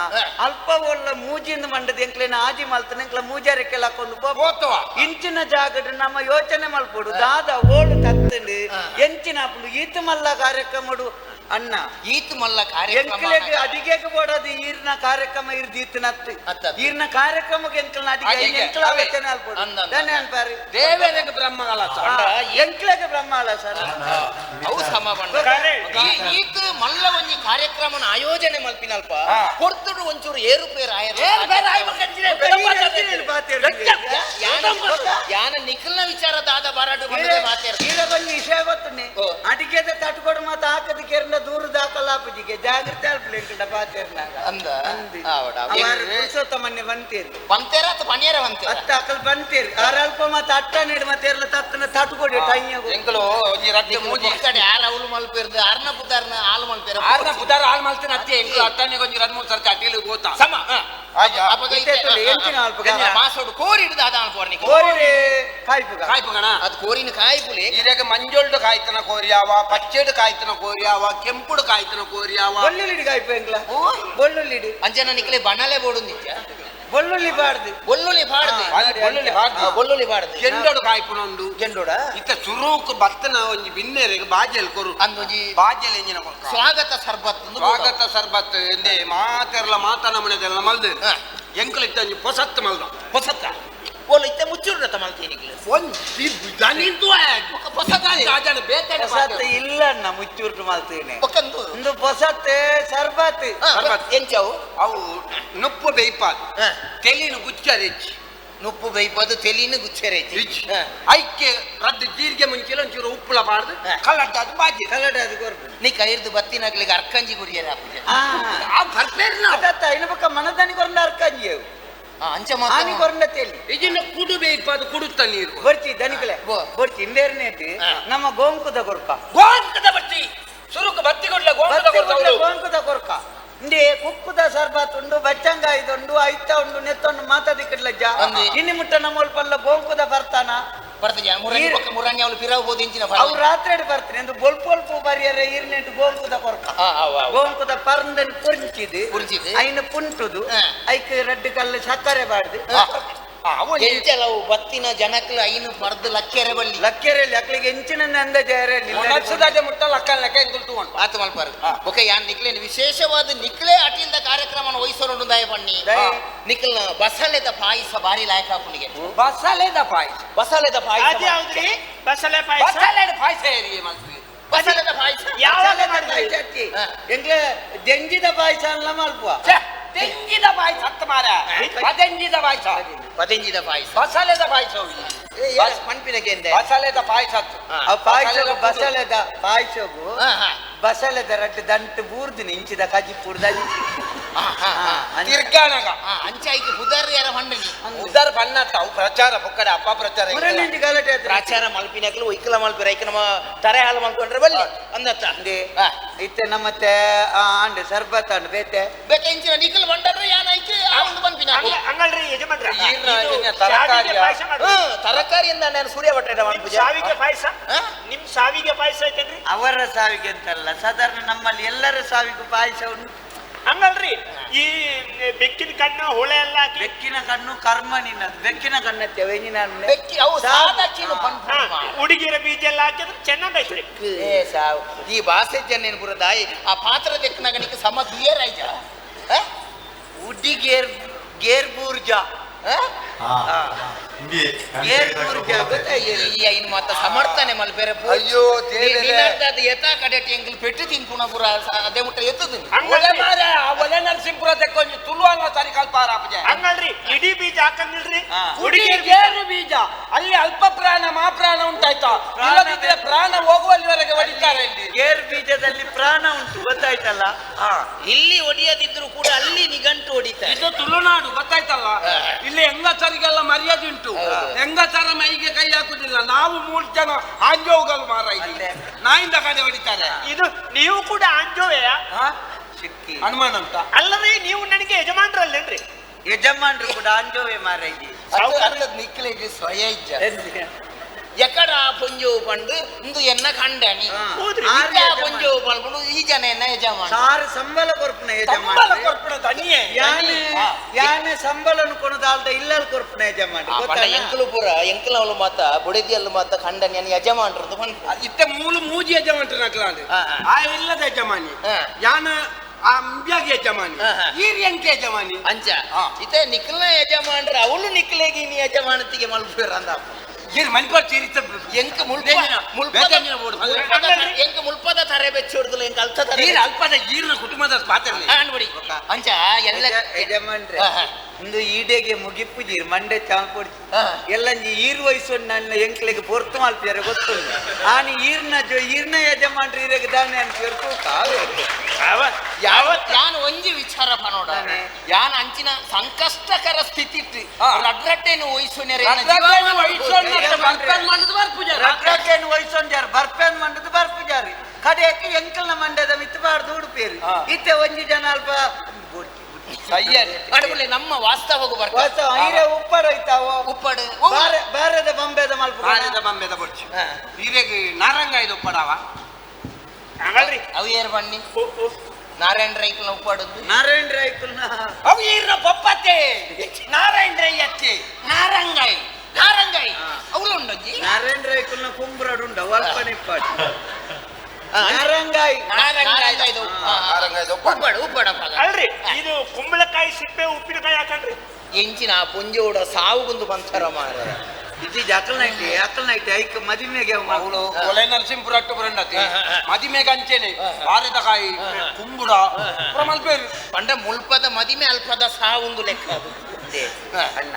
ಅಲ್ಪ ಒಳ್ಳ ಮೂಜಿಂದ ಮಂಡದ ಎಂಕ್ಲಿನ ಆಜಿ ಮಲ್ತನ ಎಂಕ್ಲ ಮೂಜಾರಿಕೆಲ್ಲ ಹಾಕೊಂಡು ಇಂಚಿನ ಜಾಗಡ್ ನಮ್ಮ ಯೋಚನೆ ಮಲ್ಪಡು. ದಾದ ಓಳು ತತ್ತಂಡು ಎಂಚಿನ ಅಪ್ಪಳು ಈತ ಮಲ್ಲ ಕಾರ್ಯಕ್ರಮಡು ಅಣ್ಣ ಈತ್ ಮಲ್ಲ ಕಾರ್ಯಕ್ರಮ. ಎಂಕ್ಲೆಗ್ ಅಡಿಗೆಗೆ ಬೋಡದು ಈರ್ನ ಕಾರ್ಯಕ್ರಮ ಇರ್ದಿತ್ತನತ್ತು ಅತ್ತ. ಈರ್ನ ಕಾರ್ಯಕ್ರಮಕ್ಕೆ ಎಂಕಲ್ ಅಡಿಗೆ ಅಡಿಗೆ, ಎಂಕ್ಲ ಅವೇ. ಆಲೋಚನೆ ಅಲ್ಪಡು ಅಂದಂದ. ಧನ್ಯ ಅನ್ಪಾರಿ ದೇವೇನಕ್ಕೆ ಬ್ರಹ್ಮಗಳ ಎಂಕ್ಲೆಗೆ ಬ್ರಹ್ಮ ಅಲ್ಲ ಸರ್ ಅವು ಸಮ ಬಂಡ ಖರೆ. ಈ- ಈತ್ ಮಲ್ಲ ಒಂಜಿ ಕಾರ್ಯಕ್ರಮನ ಆಯೋಜನೆ ಮಲ್ಪಿನಲ್ಪ. ಹಾ. ಕೊಡ್ತುಡು ಒಂಚೂರು ಏರುಪೇರು ಪೇರ್ ಏರುಪೇರು ಆಯ್ಬೇಕಂದ್ರೆ ಯಾನ ನಿಖಲ್ನ ವಿಚಾರದಾದ ಬಾರಾಟ ಬಂದ್ರೆ ಮಾತೇರ್ ಈಡಗೊಂದು ವಿಷಯ ಗೊತ್ತುಂಡೆ ಓ. ಅಡಿಗೆದ ತಟ್ಕೊಡು ಮಾತು ಹಾಕದ ಕೇರ್ನ ದೂರ ದಾಖಲಾಪಜಿಗೆ ಜಾಗ್ರತೆ ಅಲ್ಪಲಿಂಕುಂಡ ಪಾತೇರ್ನಾಗ ಅಂದ. ಆವಡ ಅವರು ಪುರುಷೋತ್ತಮನ್ನೇ ಬಂತೀರಿ. ಬಂತೇರ ಅಥವಾ ಪನಿಯರ ಬಂತೇರ? ಅತ್ತ ಅಕಲ್ ಬಂತೀರಿ. ಆರಲ್ಪ ಮತ್ತೆ ಅಟ್ಟ ನೀಡಿ ಮತ್ತೆ ಎಲ್ಲ ತತ್ತನ ತಟ್ಕೊಡಿ ಟೈಯಾಗ ಎಂಕಲು ಒಂಜಿ ರಡ್ಡೆ ಮೂಜಿ ಕಡೆ ಯಾರ ಅವಳು ಮಲ್ಪಿರ್ದು ಅರ್ನ ಪುದಾರ್ನ ಹಾಲು ಮಲ್ಪೇರ? ಆರ್ನ ಪುದಾರ್ ಆಲ್ ಮಾಡ್ತೀನಿ ಅತ್ತೆ ಎಂಕಲು ಅಟ್ಟನಿಗೆ ಒಂಜಿ ರಡ್ ಮೂರು ಸರ್ತಿ ಅಟ್ಟಿಲಿ ಹೋತಾ ಸಮ ಹ. ಆಯ್ತು. ಅಪಗ ಇತ್ತೆ ಇತ್ತೆ, ತುಳಿ, ಹ, ಎಂಚಿನ ಹ. ಅಲ್ಪ ಎಂಚಿನ ಗಾರ. ಮಾಸೋಡು ಕೋರಿ ಹಿಡಿದು ಅದಾನ ಪೋರ್ನಿಗೆ ಓರಿ ಕಾಯ್ಪುಗ ಕಾಯ್ಪುಗಣ ಅದು ಕೋರಿನ ಕಾಯಿ ಪುಲಿ ಇರೆಗೆ ಮಂಜೋಲ್ಡು ಕಾಯ್ತನ ಕೋರಿಯಾವ ಪಚ್ಚೆಡು ಕಾಯ್ತನ ಕೋರಿಯಾವ ಕೆಂಪುಡು ಕಾಯ್ತನ ಕೋರಿಯಾವ ಬೊಳ್ಳುಳ್ಳಿ ಕಾಯ್ಪು ಎಂಗ್ಲ ಬೊಳ್ಳುಳ್ಳಿ ಅಂಜನ ನಿಕ್ಲೆ ಬಣ್ಣಲೆ ಬೋಡು ನಿತ್ಯ ಬೊಳ್ಳುಳ್ಳಿ ಬಾಡ್ದು. ಬೊಲ್ಲುಲಿ ಬಾಡ್ದು. ಒಲ್ಲುಲಿ ಬಾಡ್ದು. ಬೊಲ್ಲುಲಿ ಬಾಡ್ದು. ಕೆಂಡಡು ಕಾಯ್ಕೊಂಡು ಗೆಂಡೋಡ ಇತ್ತ ಸುರೂಕ್ ಬತ್ತನ ಒಂಜಿ ಬಿನ್ನೆರೆಗೆ ಬಾಜೆಲ್ ಕೊರು. ಅಂದೊಂಜಿ ಬಾಜೆಲ್ ಎಂಜಿನ ಸ್ವಾಗತ ಸರ್ಬತ್ ಸ್ವಾಗತ ಸರ್ಬತ್ ಎಂದೆ ಮಾತೆರ್ಲ ಮಾತನ ಮನೆದೆಲ್ಲ ಮಲ್ದೆ. ಹಾ. ಎಂಕಲ್ ಇತ್ತ ಒಂಜಿ ಪೊಸತ್ ಮಲ್ದ. ಹೊಸತ್ತ ಇತ್ತೆ ಮುಚ್ಚುರ್ನ ತಮಲ್ತೀನಿ ಒಂಜಿ ದನಿಂತು ಪೊಸತ್ ಆಜನ ಬೇತಡೆ ಹೊಸತ್ ಇಲ್ಲಣ್ಣ ಮುಚ್ಚೂರ್ಟು ಮಾಲ್ತೀನಿ ಒಕ್ಕಂದು. ಒಂದು ಹೊಸತ್ತೆ ಸರ್ಬತ್ ಸರ್ಬತ್. ಎಂಚವು? ಅವು ನುಪ್ಪು ಬೇಯ್ಪಾದು. ತೆಲಿನ ಗುಚ್ಚರೆಚ್ಚಿ. ನುಪ್ಪು ಬೈಪದು ತೆಲಿನ ಗುಚ್ಚೆರೇಜಿ ರಿಚ್ ಐಕ್ಯ ರದ್ದು ಜೀರಿಗೆ ಮುಂಚಿಲ ಒಂಚೂರು ಉಪ್ಪುಲ ಬಾರ್ದು. ಹಾ. ಕಲ್ಲಡ್ಡ ಅದು ಬಾಜಿ. ಕಲ್ಲಡ ಅದು ಕೊರ್ಪು. ನೀ ಕೈರ್ದು ಬತ್ತಿನಾಗ್ಲಿಗೆ ಅರ್ಕಂಜಿ ಗುರಿಯರ ಆ ಬರ್ಪೇರ್ನ ಅದತ್ತ ಇನ್ನು ಪಕ್ಕ ಮನದನಿ ಕೊರಂಡ ಅರ್ಕಂಜಿಯವು. ಅಂಚ ಆನಿ ಮಾತ ಕೊರಂಡ ತೇಲಿ ಇದನ್ನ ಕುಡು ಅದು ಕುಡುತ್ತ ನೀರು. ಬರ್ಚಿ ದನಿಕಲೆ ಬರ್ತಿ ಇಂದೇರ್ನೇತಿ. ನಮ್ಮ ಗೋಂಕುದ ಕೊರ್ಕ. ಗೋಂಕದ ಬರ್ತಿ ಸುರುಕು ಬತ್ತಿ ಕೊಡ್ಲೆ ಗೋಂಕದ ಕೊರ್ಕ. ಇಂಡಿ ಕುಕ್ಕುದ ಸರ್ಬತ್ ಉಂಡು ಬಚ್ಚಂಗ ಉಂಡು ಐತ ಉಂಡು ನೆತ್ತೊಂಡು ಮಾತಾದಿಕ್ಕಡ್ಲಜ್ಜ. ಇನ್ನು ಮುಟ್ಟ ನಮ್ಮ ಪಲ್ಲ ಗೋಂಕುದ ಬರ್ತಾನ. ಬರ್ತ ಜನ ಮುರಾಣಿ ನೀರು- ಪಕ್ಕ ಮುರಾಣಿ ಅವಳು ಪಿರಬಹುದು ಇಂಚಿನ ಅವ್ರು ರಾತ್ರಿ ಬರ್ತೀನಿ ಎಂದು ಬೊಲ್ಪ ಬೊಲ್ಪ ಬರಿಯರೆ ಈರ್ನೆಂಟು ಗೋಂಕುದ ಕೊರ್ಕ. ಗೋಂಕುದ ಪರ್ಂದನ್ ಪುರ್ಚಿದು ಪುರ್ಚಿದು. ಐನ ಪುಂಟುದು. ಐಕ್ ರೆಡ್ ಕಲ್ಲು ಸಕ್ಕರೆ ಬಾಡ್ದು. ಎಂಚಲವು ಬತ್ತಿನ ಜನಕ್ಲು ಐನು ಬರ್ದು ಲಕ್ಕೆರೆ ಬಲ್ಲಿ ಲಕ್ಕೆರೆ ಅಕ್ಕಳಿಗೆ ಎಂಚಿನ ಅಂದ ಜಯರೆ ಮನಸ್ಸುದಾಗೆ ಮುಟ್ಟ ಲಕ್ಕ ಲಕ್ಕ ಎಂಗುಲ್ ತಗೊಂಡು ಆತು ಮಲ್ಪಾರು. ಓಕೆ ಯಾನ್ ನಿಕ್ಲೇನ್ ವಿಶೇಷವಾದ ನಿಕ್ಲೆ ಅಟಿಲ್ದ ಕಾರ್ಯಕ್ರಮನ ವಹಿಸೋರು ದಯ ಬಣ್ಣಿ ದಯ. ನಿಕ್ಲ ಬಸಳೆದ ಪಾಯಸ ಬಾರಿ ಲಾಯಕ ಪುಣಿಗೆ ಬಸಳೆದ ಪಾಯಸ. ಬಸಳೆದ ಪಾಯಸ ಪಾಯಸ ಯಾವ್ದ್ರಿ ಬಸಳೆ ಪಾಯಸ? ಬಸಳೆದ ಪಾಯಸ ಏರಿ ಮಲ್ಪಿ ಬಸಳೆದ ಪಾಯಸ. ಯಾವಾಗ ಹಾ. ಎಂಗ್ಲೆ ಜಂಜಿದ ಪಾಯಸ ಅಲ್ಲ ಮಲ್ಪುವ. ಛೆ, ತೆಂಗಿದ ಪಾಯಸ ಹತ್ತು ಮಾರ ಪದಂಜಿದ ಪಾಯಸ. ಪತಂಜಿದ ಪಾಯಸ. ಬಸಳೆದ ಪಾಯಸ ಪಂಪಿನಗೆ ಬಸಳೆದ ಪಾಯಸ ಪಾಯಸ ಬಸಳೆದ ಪಾಯಸಗು ಬಸಳೆದ ರಟ್ಟು ದಂಟು ಬೂರ್ದಿನ ಇಂಚಿದ ಕಜಿ ಪುರ್ದಲ್ಲಿ ಹಾ ಅಂಚಾಯ್ಕೆ ಹುದಾರ್ಯಾರ ಹೊಂಡನಿ ಉದರ್ ಬಣ್ಣ ಅವು ಪ್ರಚಾರ ಪೊಕ್ಕಡೆ ಅಪ್ಪ ಪ್ರಚಾರ ಗಲಾಟೆ ವೈಕಲ ಪ್ರಾಚಾರ ಮಲ್ಪಿನಕ್ಲು ಒಯ್ಕಲ ಮಲ್ಪಿರ ಐಕ ನಮ್ಮ ತರೆ ಹಾಲು ಮಲ್ಕೊಂಡ್ರೆ ಬಲ್ಲಿ. ಅಂದತ್ತ. ಅಂದೆ. ಇತ್ತೆ ನಮ್ಮತ್ತೆ ಅಂಡೆ ಸರ್ಬತ್ ಅಂಡ್ ಬೇತೆ. ಬೇತೆ ಇಂಚಿನ ನಿಖಲ್ ಬಂಡರ್ರೆ ಯಾನ ಐಕೆ ಆ ಒಂದು ಪಂಪಿನ ಹಂಗ- ಹಂಗಲ್ರಿ ಯಜಮಾನ್ರ. ತರಕಾರಿ ತರಕಾರಿಯಿಂದ ನಾನು ಸೂರ್ಯ ಬಟ್ಟೆ ಸಾವಿಗೆ ಪಾಯಸ? ನಿಮ್ ಸಾವಿಗೆ ಪಾಯಸ ಐತೇನ್ರಿ? ಅವರ ಸಾವಿಗೆ ಅಂತಲ್ಲ. ಸಾಧಾರಣ ನಮ್ಮಲ್ಲಿ ಎಲ್ಲರ ಸಾವಿಗೂ ಪಾಯಸ ಉಂಟು ಹಂಗಲ್ರಿ? ಈ ಬೆಕ್ಕಿನ ಕಣ್ಣು ಹುಳ ಎಲ್ಲ ಹಾಕಿ. ಬೆಕ್ಕಿನ ಕಣ್ಣು ಕರ್ಮ ನಿನ್ನದು ಬೆಕ್ಕಿನ ಕಣ್ಣತ್ತೆ ವೆಂಜಿ ನಾನು ಬೆಕ್ಕಿ ಅವು ಸಾದಾ ಚೀನು ಹುಡುಗಿರ ಬೀಜ ಎಲ್ಲ ಹಾಕಿದ್ರೆ ಚೆನ್ನಾಗೈತ್ರಿ ಏ ಸಾವು. ಈ ಭಾಷೆ ಜನ ಬುರದಾಯಿ ಆ ಪಾತ್ರ ಗಣಕ್ಕೆ ಸಮ ದುಯರ್ ಆಯ್ತ? ಗೇರ್ ಬೂರ್ಜ ಹಾ. ಹಿಂಗೆ ಗೇರ್ ಬೂರ್ಜ ಗೊತ್ತಾಯ್ತು ಈ ಐನ್ ಮಾತ ಸಮರ್ಥನೆ ಮಲ್ಪೆರೆ ಅಯ್ಯೋ ದೇವರೇ. ಎತ್ತ ಕಡೆ ಎಂಗ್ಲು ಪೆಟ್ಟು ತಿನ್ ಪುರ ಅದೇ ಮುಟ್ಟ ಎತ್ತದು ಒಲೆ ಹಂಗಲ್ರಿ. ಮಾರ ಆ ಒಲೆ ನರಸಿಂಹಪುರ ತೆಕ್ಕೊಂದು ತುಳುವಂಗ ಸರಿ ಕಲ್ಪಾರ ಅಪ್ಪಜೆ ಹಂಗಲ್ರಿ ಇಡೀ ಬೀಜ ಹಾಕಂಗಿಲ್ರಿ? ಹಾ. ಹುಡುಗಿಯರ್ ಗೇರು ಬೀಜ. ಅಲ್ಲಿ ಅಲ್ಪ ಪ್ರಾಣ ಮಾ ಪ್ರಾಣ ಉಂಟಾಯ್ತಾ? ಪ್ರಾಣ ಇಲ್ಲದಿದ್ರೆ ಪ್ರಾಣ ಹೋಗುವಲ್ಲಿವರೆಗೆ ಹೊಡಿತಾರೆ ಇಲ್ಲಿ. ಗೇರ್ ಬೀಜದಲ್ಲಿ ಪ್ರಾಣ ಉಂಟು ಗೊತ್ತಾಯ್ತಲ್ಲ. ಇಲ್ಲಿ ಒಡಿಯದಿದ್ರು ಕೂಡ ಅಲ್ಲಿ ನಿಗಂಟು ಹೊಡಿತಾರೆ. ಇದು ತುಳುನಾಡು ಗೊತ್ತಾಯ್ತಲ್ಲ ಇಲ್ಲಿ ಹೆಂಗಸರಿಗೆಲ್ಲ ಮರ್ಯಾದೆ ಉಂಟು. ಹೆಂಗಸರ ಮೈಗೆ ಕೈ ಹಾಕುದಿಲ್ಲ. ನಾವು ಮೂರು ಜನ ಆಂಜೋಗಲು ಮಾರ ಇಲ್ಲಿ. ನಾಯಿಂದ ಕಡೆ ಹೊಡಿತಾರೆ. ಇದು ನೀವು ಕೂಡ ಅಂಜೋವೆಯ ಹನುಮಾನ್ ಅಂತ. ಅಲ್ಲದೆ ನೀವು ನನಗೆ ಯಜಮಾನ್ರಲ್ಲೇನ್ರಿ? ಯಜಮಾನ್ರು ಕೂಡ ಅಂಜೋವೆ ಮಾರ ಇದೆ ನಿಕ್ಲಿಗೆ ಸ್ವಯ ಎಕಡ ಪುಂಜೋ ಪಂಡು ಇಂದು ಎನ್ನ ಕಂಡನಿ ಹಾ. ಪುಂಜೋ ಆರು ಇದ್ದ ಯಜಮಾನ. ಪೊಂಜು ಪಂಡು ಈ ಜನ ಎನ್ನ ಯಜಮಾನ ಸಾರು ಸಂಬಳ ಕೊರ್ಪುನ ಸಂಬಳ ಸಂಬಲ ಕೊರ್ಪುನ ದನಿಯೇ ಯಾನೆ. ಯಾನೆ ಸಂಬಳನು ಕೊನದಾಲ್ದ ಇಲ್ಲಲ್ ಕೊರ್ಪುನ ಯಜಮಾನ ಗೊತ್ತಾ ಎಂಕಲು ಪುರ ಎಂಕಲ ಅವಳು ಮಾತ ಬುಡದಿಯಲ್ಲು ಮಾತ ಕಂಡನಿ ಅನ್ನ ಯಜಮಾನ್ರದ್ದು ಪಂಡ ಇತ್ತೆ ಮೂಲು ಮೂಜಿ ಯಜಮಾನ ನಕ್ಲಾಂಡ್ ಹಾ, ಹಾ. ಆ ಇಲ್ಲದ ಯಜಮಾನಿ ಹಾ. ಯಾನ ಆ ಅಂಬ್ಯಾಗ ಯಜಮಾನಿ ಹಾ, ಹಾ. ಈರ್ ಯಜಮಾನಿ ಅಂಚ. ಇತ್ತೆ ನಿಖಲ್ನ ಯಜಮಾನ್ರ ಅವಳು ನಿಕ್ಲೇಗಿ ನೀ ಯಜಮಾನತಿಗೆ ಮಲ್ಪೇರ ಅಂದ ಈರ್ ಮನ್ಪರ್ ಚೀರಿತ ಎಂಕ ಮುಲ್ಪ ಬೇಜಾನ, ಮುಲ್ಪದ ಬೇಜಾನ ಬೋಡು. ಮುಲ್ಪದ ಎಂಕ ಮುಲ್ಪದ ತರೆ ಬೆಚ್ಚೋಡ್ದಲ್ಲ ಎಂಕ ಅಲ್ತ ತರೆ ಈರ್ ಅಲ್ಪದ ಈರ್ನ ಕುಟುಂಬದ ಪಾತ್ರಲಿ ಅನ್ಬಿಡಿ ಅಂಚ ಎಲ್ಲ ಇಂದು ಈಡೆಗೆ ಮುಗಿಪ್ಪುಜೀರ್ ಮಂಡೆ ಚಾಲ್ಪೊಡ್ಚಿ ಎಲ್ಲ ಎಲ್ಲಂಜಿ ಈರ್ ವಯಸ್ಸು ನನ್ನ ಎಂಕ್ಲೆಗೆ ಪೊರ್ತು ಮಾಡ್ತಿದ್ದಾರೆ ಗೊತ್ತು ಆನಿ ಈರ್ನ ಜೊ ಈರ್ನ ಯಜಮಾನ್ರಿ ಈರೆಗೆ ದಾನೆ ಅಂತ ಕಾವೇರಿ. ಯಾವತ್ ಯಾನ್ ಒಂಜಿ ವಿಚಾರ ಪನೋಡ ತಾನೆ. ಯಾನ್ ಅಂಚಿನ ಸಂಕಷ್ಟಕರ ಸ್ಥಿತಿ ಇಟ್ಟು ಹಾ. ರಡ್ರಟ್ಟೆನು ರಡ್ರಟ್ಟೇನು ರಟ್ರಕ್ಕೇನು ವಯಸ್ಸೊಂದ್ಯಾರು ಬರ್ಪೇನ್ ಮಂಡದ ಬರ್ಪುಜಾರಿ ಕಡೆಯಕ್ಕೆ ಎಂಕಲ್ನ ಮಂಡ್ಯದ ಮಿತ್ತಬಾರ್ದು ಉಡುಪೇರಿ. ಇತ್ತೆ ಒಂಜಿ ಜನ ಅಲ್ಪ ಬುಡ್ಕಿ, ಬುಡ್ಕಿ. ಸಯ್ಯರಿ ಅಡುಗುಲೆ ನಮ್ಮ ವಾಸ್ತವಗೂ ಬರ್ತಾರೆ ಹೊಸ ಹೀರೆ ಉಪ್ಪಡೋಯ್ತಾವ ಉಪ್ಪಡು ಬಾರೆ ಬಾರದ ಬಂಬೆದ ಮಲ್ಪ ಬಾರಿದ ಬಮ್ಮೆದ ಬೊಡ್ಚು ಈರೆಗೆ ನಾರಂಗ ಇದು ಪಡವ ಹಂಗಲ್ರಿ ಅವು ಏರ್ ಬನ್ನಿ ನಾರಾಯಣ ರೈಕಲ್ನ ಉಪ್ಪಾಡುದು ನಾರಾಯಣ ರಾಯ್ಕಲ್ನ ಅವು ಈರ್ನ ಪಪ್ಪತ್ತೆ ನಾರಾಯಣ ರೈಯತ್ತೆ ನಾರಂಗಾಯಿ ನಾರಂಗಾಯಿ ಅವಳು ಉಂಡೊಂಜಿ ನಾರಾಯಣ ರಾಯ್ಕಲ್ನ ಕುಂಬ್ರಡು ಉಂಡ ಅಲ್ಪ ನಿಪ್ಪಾಡು ನಾರಂಗಾಯಿ. ನಾರಂಗಾಯಿ. ಇದು. ನಾರಂಗಾಯಿ ಉಪ್ಪಾಡು. ಉಪ್ಪಾಡು ಅಲ್ರಿ ಇದು ಕುಂಬಳಕಾಯಿ ಸಿಪ್ಪೆ ಉಪ್ಪಿನಕಾಯಿ ಹಾಕಂಡ್ರಿ ಎಂಚಿನ ಪುಂಜೋಡ ಸಾವುಗುಂದು ಬಂತಾರ ಮಾರ ಇದು ಅಕಲ್ನೈಟಿ ಅಕಲ್ನೈಟಿ ಐಕ್ ಮದಿಮೆಗೆ ಅವಳು ಕೊಲೆ ನರಸಿಂಹಪುರ ಅಟ್ಟು ಬರಂಡತಿ ಹಾ, ಅಂಚೇನೆ ಹಾ. ಮದಿಮೆ ಕಂಚೆನೆ ಹಾ, ಹಾ. ಬಾರಿದ ಕಾಯಿ ಹಾ, ಹಾ. ಕುಂಬುಡ ಪುರ ಮಲ್ಪೇರು ಪಂಡ ಮುಲ್ಪದ ಮದಿಮೆ ಅಲ್ಪದ ಸಾವುಂದು ಲೆಕ್ಕ ಅದು. ಅಣ್ಣ.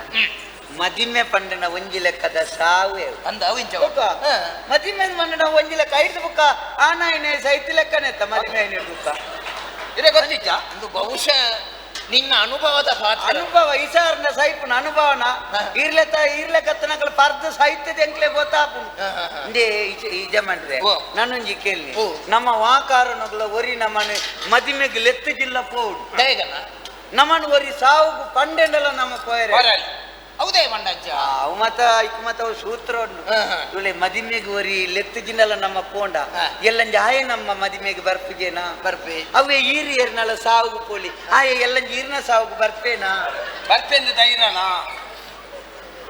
ಮದಿಮೆ ಪಂಡನ ಒಂಜಿ ಲೆಕ್ಕದ ಸಾವೇ ಅಂದ ಅವಿಂಚ ಮದಿಮೆ ಪಂಡನ ಒಂಜಿ ಲೆಕ್ಕ ಐದು ಬುಕ್ಕ. ಆನಾಯಿನೆ ಸೈತಿ ಲೆಕ್ಕನೆತ್ತ ಮದಿಮೆ ಬುಕ್ಕ. ಇರೆ ಗೊತ್ತಿಚ್ಚ ಒಂದು ಬಹುಶಃ ನಿನ್ನ ಅನುಭವದ ಪಾತ್ರ. ಅನುಭವ ಇಸಾರ್ನ ಸೈಪುನ ಅನುಭವನ. ಹಾ. ಇರ್ಲೆತ್ತ ಇರ್ಲೆಕತ್ತನಕಲ್ ಪರ್ದ ಸಾಹಿತ್ಯದ ಎಂಕ್ಲೆ ಗೊತ್ತಾಪು. ಇಂದೇ ಇಜ ಮಾಡ್ರೆ. ನಾನೊಂಜಿ ಕೇಳಿ ನಮ್ಮ ವಾಕಾರನಗಳ ಒರಿ ನಮ್ಮನೆ ಮದಿಮೆಗೆ ಲೆತ್ತು ಜಿಲ್ಲ ಪೋಡು ಒರಿ ಸಾವು ಪಂಡೆಂಡಲ ನಮ್ಮ ಕೋಯರೆ. ಹೌದೇ ಮಂಡಜ್ಜ? ಅವು ಮತ ಇಕ್ ಮತ ಅವು ಸೂತ್ರ. ಇವಳೆ ಮದಿಮೆಗೆ ಒರಿ ಲೆತ್ತು ಜಿನ್ನಲ ನಮ್ಮ ಪೋಂಡ ಎಲ್ಲಂಜ ಆಯ ನಮ್ಮ ಮದಿಮೆಗೆ ಬರ್ಪಿಗೇನಾ? ಬರ್ಪೆ. ಅವೇ ಈರಿ ಏರ್ನಲ ಸಾವುಗು ಪೋಲಿ. ಆಯ ಎಲ್ಲಂಜಿ ಈರ್ನ ಸಾವುಗು ಬರ್ಪೇನಾ? ಬರ್ಪೆಂದು ಧೈರ್ಯನ?